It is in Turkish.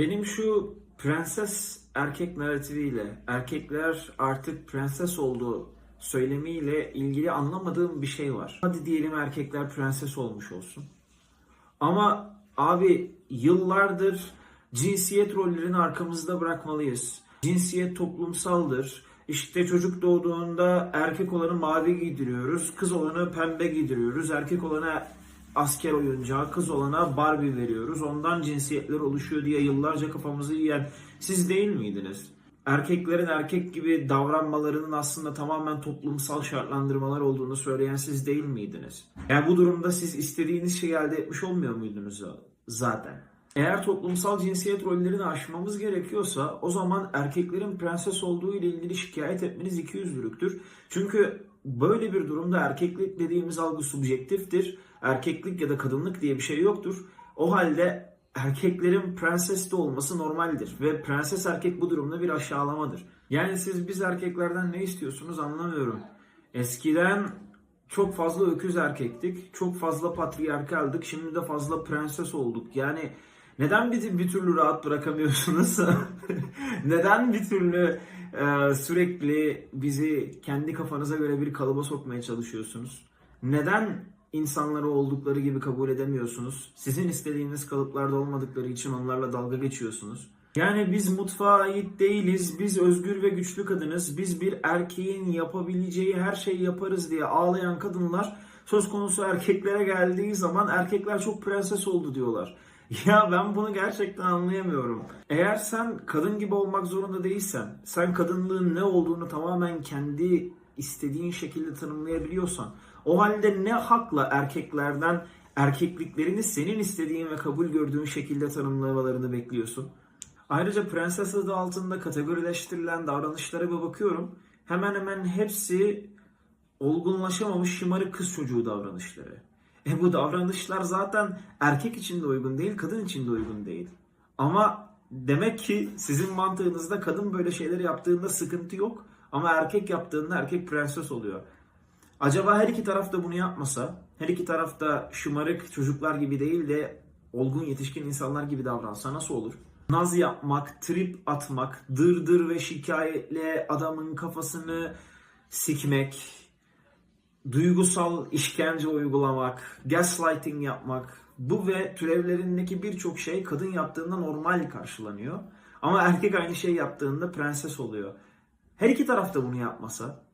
Benim şu prenses erkek narratifiyle, erkekler artık prenses olduğu söylemiyle ilgili anlamadığım bir şey var. Hadi diyelim erkekler prenses olmuş olsun. Ama abi yıllardır cinsiyet rollerini arkamızda bırakmalıyız. Cinsiyet toplumsaldır. İşte çocuk doğduğunda erkek olanı mavi giydiriyoruz, kız olanı pembe giydiriyoruz, erkek olana asker oyuncağı, kız olana Barbie veriyoruz. Ondan cinsiyetler oluşuyor diye yıllarca kafamızı yiyen siz değil miydiniz? Erkeklerin erkek gibi davranmalarının aslında tamamen toplumsal şartlandırmalar olduğunu söyleyen siz değil miydiniz? Yani bu durumda siz istediğiniz şeyi elde etmiş olmuyor muydunuz zaten? Eğer toplumsal cinsiyet rollerini aşmamız gerekiyorsa o zaman erkeklerin prenses olduğu ile ilgili şikayet etmeniz ikiyüzlülüktür. Çünkü böyle bir durumda erkeklik dediğimiz algı subjektiftir. Erkeklik ya da kadınlık diye bir şey yoktur. O halde erkeklerin prenses de olması normaldir ve prenses erkek bu durumda bir aşağılamadır. Yani siz biz erkeklerden ne istiyorsunuz anlamıyorum. Eskiden çok fazla öküz erkektik, çok fazla patriarkaldık, şimdi de fazla prenses olduk. Yani neden bizi bir türlü rahat bırakamıyorsunuz? neden bir türlü e, sürekli bizi kendi kafanıza göre bir kalıba sokmaya çalışıyorsunuz? Neden insanları oldukları gibi kabul edemiyorsunuz? Sizin istediğiniz kalıplarda olmadıkları için onlarla dalga geçiyorsunuz. Yani biz mutfağa ait değiliz, biz özgür ve güçlü kadınız, biz bir erkeğin yapabileceği her şeyi yaparız diye ağlayan kadınlar söz konusu erkeklere geldiği zaman erkekler çok prenses oldu diyorlar. Ya ben bunu gerçekten anlayamıyorum. Eğer sen kadın gibi olmak zorunda değilsen, sen kadınlığın ne olduğunu tamamen kendi istediğin şekilde tanımlayabiliyorsan, o halde ne hakla erkeklerden erkekliklerini senin istediğin ve kabul gördüğün şekilde tanımlamalarını bekliyorsun? Ayrıca prenses adı altında kategorileştirilen davranışlara bir bakıyorum. Hemen hemen hepsi olgunlaşamamış şımarık kız çocuğu davranışları. E bu davranışlar zaten erkek için de uygun değil, kadın için de uygun değil. Ama demek ki sizin mantığınızda kadın böyle şeyler yaptığında sıkıntı yok. Ama erkek yaptığında erkek prenses oluyor. Acaba her iki taraf da bunu yapmasa, her iki taraf da şımarık çocuklar gibi değil de olgun yetişkin insanlar gibi davransa nasıl olur? Naz yapmak, trip atmak, dırdır ve şikayetle adamın kafasını sikmek, duygusal işkence uygulamak, gaslighting yapmak, bu ve türevlerindeki birçok şey kadın yaptığında normal karşılanıyor. Ama erkek aynı şey yaptığında prenses oluyor. Her iki taraf da bunu yapmasa,